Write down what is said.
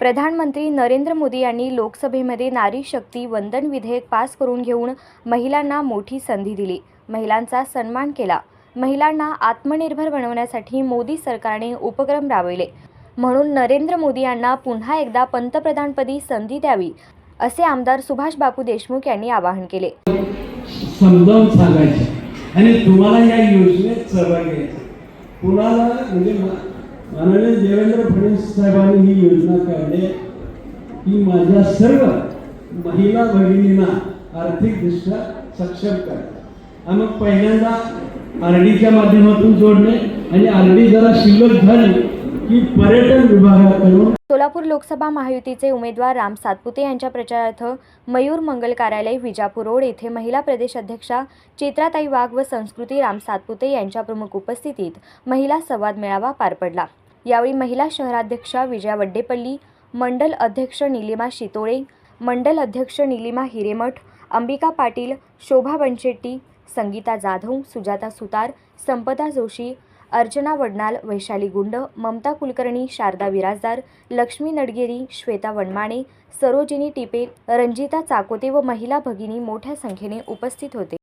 प्रधानमंत्री नरेंद्र मोदी यांनी लोकसभेमध्ये नारी शक्ती वंदन विधेयक पास करून घेऊन महिलांना मोठी संधी दिली. महिलांचा सन्मान केला. महिलांना आत्मनिर्भर बनवण्यासाठी मोदी सरकारने उपक्रम राबविले. म्हणून नरेंद्र मोदी यांना पुन्हा एकदा पंतप्रधानपदी संधी द्यावी असे आमदार सुभाष बापू देशमुख यांनी आवाहन केले. समजावून सांगायचे. आणि तुम्हाला या योजनेत सहभागी कुणाला म्हणजे माननीय देवेंद्र फडणवीस साहेबांनी ही योजना काढली. की माझ्या सर्व महिला भगिनींना आर्थिकदृष्ट्या सक्षम करा आणि मग पहिल्यांदा आर डीच्या माध्यमातून जोडणे आणि आर डी जरा शिल्लक झाली की पर्यटन विभागाकडून सोलापूर लोकसभा महायुतीचे उमेदवार राम सातपुते यांच्या प्रचारार्थ मयूर मंगल कार्यालय विजापूर रोड येथे महिला प्रदेश अध्यक्षा चित्राताई वाघ व संस्कृती राम सातपुते यांच्या प्रमुख उपस्थितीत महिला संवाद मेळावा पार पडला. यावेळी महिला शहराध्यक्षा विजया वड्डेपल्ली मंडल अध्यक्ष निलिमा शितोळे मंडल अध्यक्ष निलिमा हिरेमठ अंबिका पाटील शोभा बनशेट्टी संगीता जाधव सुजाता सुतार संपदा जोशी अर्चना वडनाल वैशाली गुंड ममता कुलकर्णी शारदा विराजदार लक्ष्मी नडगेरी श्वेता वनमाणे सरोजिनी टिपे रंजिता चाकोते व महिला भगिनी मोठ्या संख्येने उपस्थित होते.